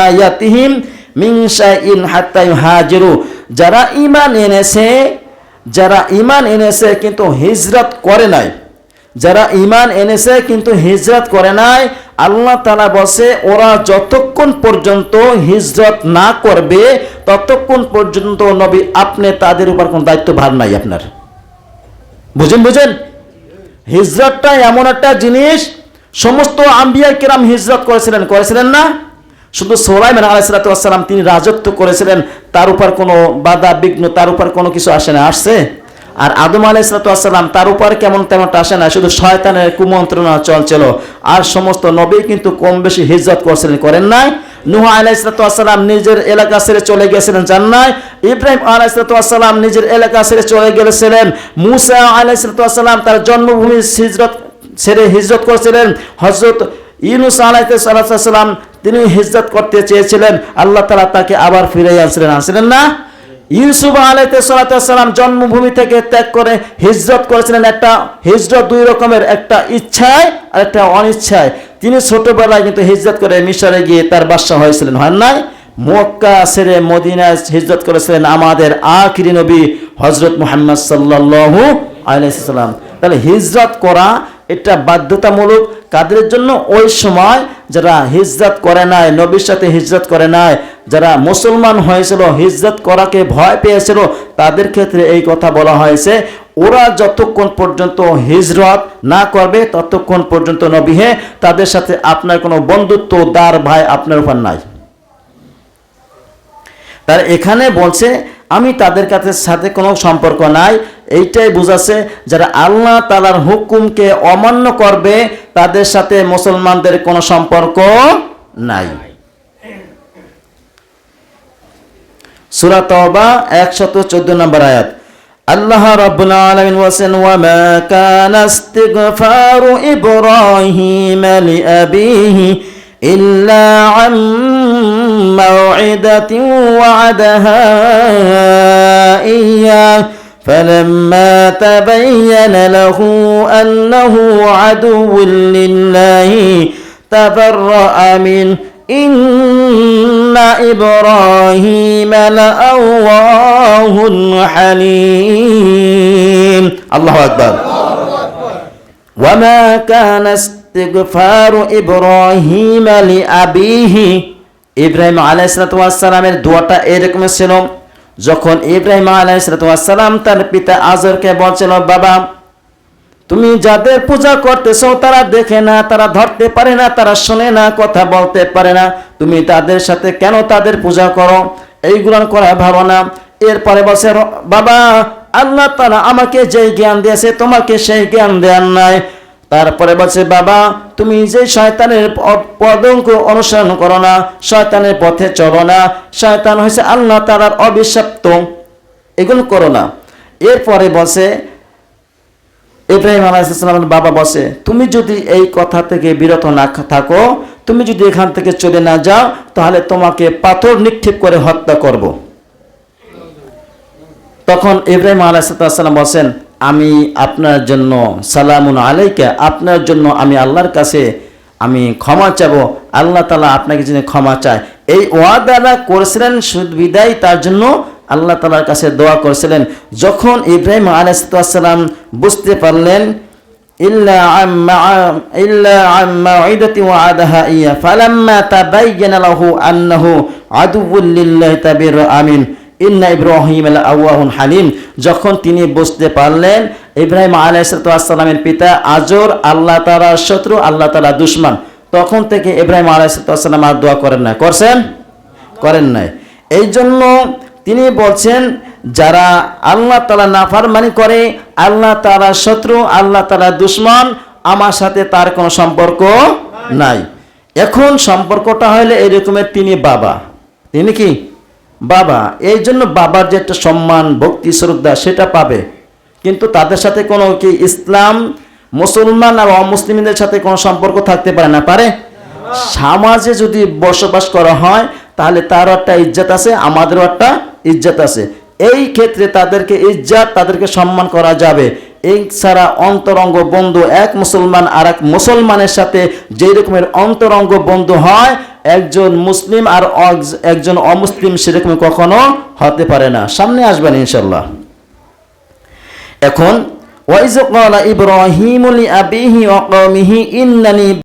আয়াতিহিম যারা ঈমান এনেছে যারা ঈমান এনেছে কিন্তু হিজরত করে নাই যারা ঈমান এনেছে কিন্তু হিজরত করে নাই আল্লাহ তালা বসে ওরা যতক্ষণ পর্যন্ত হিজরত না করবে ততক্ষণ পর্যন্ত নবী আপনি তাদের উপর কোনো দায়িত্ব ভার নাই আপনার বুঝেন বুঝেন হিজরতটা এমন একটা জিনিস সমস্ত আম্বিয়া কিরাম হিজরত করেছিলেন করেছিলেন না শুধু সোলাইমান আলাইসালাম তিনি রাজত্ব করেছিলেন, তার উপর কোনো বাধা, বিঘ্ন, তার উপর কোনো কিছু আসে না। আসছে? আর আদম আলাইসালাম তার উপর কেমন তেমনটা আসে না, শুধু শয়তানের কুমন্ত্রণা চলছিল। আর সমস্ত নবী কিন্তু কম বেশি হিজরত করছিলেন, করেন নাই। নুহ আলাইসালাম নিজের এলাকা ছেড়ে চলে গেছিলেন জান্নায়। ইব্রাহিম আলাইসালাম নিজের এলাকা ছেড়ে চলে গেছিলেন। মুসা আলাইসালাম তার জন্মভূমি হিজরত ছেড়ে হিজরত করেছিলেন। হজরত ইউনুস আলাইসালাম তিনি হিজরত করতে চেয়েছিলেন। আল্লাহ তালা তাকে আবার ফিরে আনছিলেন। আনছিলেন না? ইউসুফ আলাইসালাম জন্মভূমি থেকে ত্যাগ করে হিজরত করেছিলেন। একটা হিজরত দুই রকমের, একটা ইচ্ছায় আর একটা অনিচ্ছায়। তিনি ছোটবেলায় কিন্তু হিজরত করে মিশরে গিয়ে তার বাদশা হয়েছিলেন। হয় নাই? মক্কা ছেড়ে মদিনায় হিজরত করেছিলেন আমাদের আখিরি নবী হজরত মুহাম্মদ সাল্লাল্লাহু আলাইহি সাল্লাম। তাহলে হিজরত করা এটা বাধ্যতামূলক কাদের জন্য? ওই সময় যারা হিজরত করে নাই, নবীর সাথে হিজরত করে নাই, যারা মুসলমান হয়েছিল, হিজরত করাকে ভয় পেয়েছিল, তাদের ক্ষেত্রে এই কথা বলা হয়েছে, ওরা যতক্ষণ পর্যন্ত হিজরত না করবে, ততক্ষণ পর্যন্ত নবী হে, তাদের সাথে আপনার কোনো বন্ধুত্ব দার ভাই আপনার উপর নাই। তার এখানে বলছে, আমি তাদের কাছে সাথে কোনো সম্পর্ক নাই এইটাই বুঝাচ্ছে যারা আল্লাহ তালার হুকুমকে অমান্য করবে, তাদের সাথে মুসলমানদের কোনো সম্পর্ক নাই। সুরা একশত চোদ্দ নম্বর আয়াত। আল্লাহ রাব্বুল ইব্রাহিম লিআবিহি ইল্লা আন মাউইদাতিন ওয়া'দাহা فلما تبين له أنه عدو لله تبرأ منه إن إبراهيم لأواه حليم الله أكبر وما كان استغفار إبراهيم لأبيه إبراهيم عليه الصلاة والسلام الدعاء إيركم السلام যখন ইব্রাহিম আলাইসালাম তার পিতা আজরকে বলছিল, বাবা, তুমি যাদের পূজা করতেছো তারা দেখে না, তারা ধরতে পারে না, তারা শোনে না, কথা বলতে পারে না। তুমি তাদের সাথে কেন তাদের পূজা করো? এইগুলো করা ভালো না। এরপরে বসে বাবা, আল্লাহ তালা আমাকে যেই জ্ঞান দিয়েছে, তোমাকে সেই জ্ঞান দেন নাই। তারপরে বলছে, বাবা, তুমি যে শয়তানের পদঙ্ক অনুসরণ করো না, শয়তানের পথে চলো না, শয়তান হয়েছে আল্লাহ তালার অবিশ্বাপ্ত এগুলো করো না। এরপরে বসে ইব্রাহিম আলাইসালামের বাবা বসে তুমি যদি এই কথা থেকে বিরত না থাকো, তুমি যদি এখান থেকে চলে না যাও, তাহলে তোমাকে পাথর নিক্ষেপ করে হত্যা করব। তখন ইব্রাহিম আলাইসালাম বসেন আমি আপনার জন্য সালামুন আলাইকা, আপনার জন্য আমি আল্লাহর কাছে আমি ক্ষমা চাবো। আল্লাহ তালা আপনাকে যিনি ক্ষমা চায়। এই ওয়াদারা করেছিলেন বিদায়, তার জন্য আল্লাহ তালার কাছে দোয়া করেছিলেন। যখন ইব্রাহিম আলাইসালাম বুঝতে পারলেন আমিন। ইন্না ইব্রাহিম আল আউয়াহুন হালিম। যখন তিনি বুঝতে পারলেন, ইব্রাহিম আলাইসালামের পিতা আজর আল্লাহ তালার শত্রু, আল্লাহ তালা দুশ্মন। তখন থেকে ইব্রাহিম আলাইসালাম আর দোয়া করেন না করছেন? করেন নাই। এই জন্য তিনি বলছেন, যারা আল্লাহ তালা নাফারমানি করে, আল্লাহ তালা শত্রু, আল্লাহ তালা দুশ্মন, আমার সাথে তার কোনো সম্পর্ক নাই। এখন সম্পর্কটা হলে এরকমের তিনি বাবা। তিনি কি? বাবা, এই জন্য বাবার যে একটা সম্মান, ভক্তি, শ্রদ্ধা, সেটা পাবে। কিন্তু তাদের সাথে কোনো কি ইসলাম, মুসলমান আর অমুসলিমদের সাথে কোনো সম্পর্ক থাকতে পারে না, পারে? সমাজে যদি বসবাস করা হয়, তাহলে তারও একটা ইজ্জত আছে, আমাদেরও একটা ইজ্জত আছে। এই ক্ষেত্রে তাদেরকে ইজ্জাত, তাদেরকে সম্মান করা যাবে। এই ছাড়া অন্তরঙ্গ বন্ধু এক মুসলমান আর এক মুসলমানের সাথে যেই রকমের অন্তরঙ্গ বন্ধু হয় একজন মুসলিম আর একজন অমুসলিম সেরকম কখনো হতে পারে না। সামনে আসবেন ইনশাল্লাহ এখন, ওয়াইজ ইব্রাহিম আবিহি ইন্নানি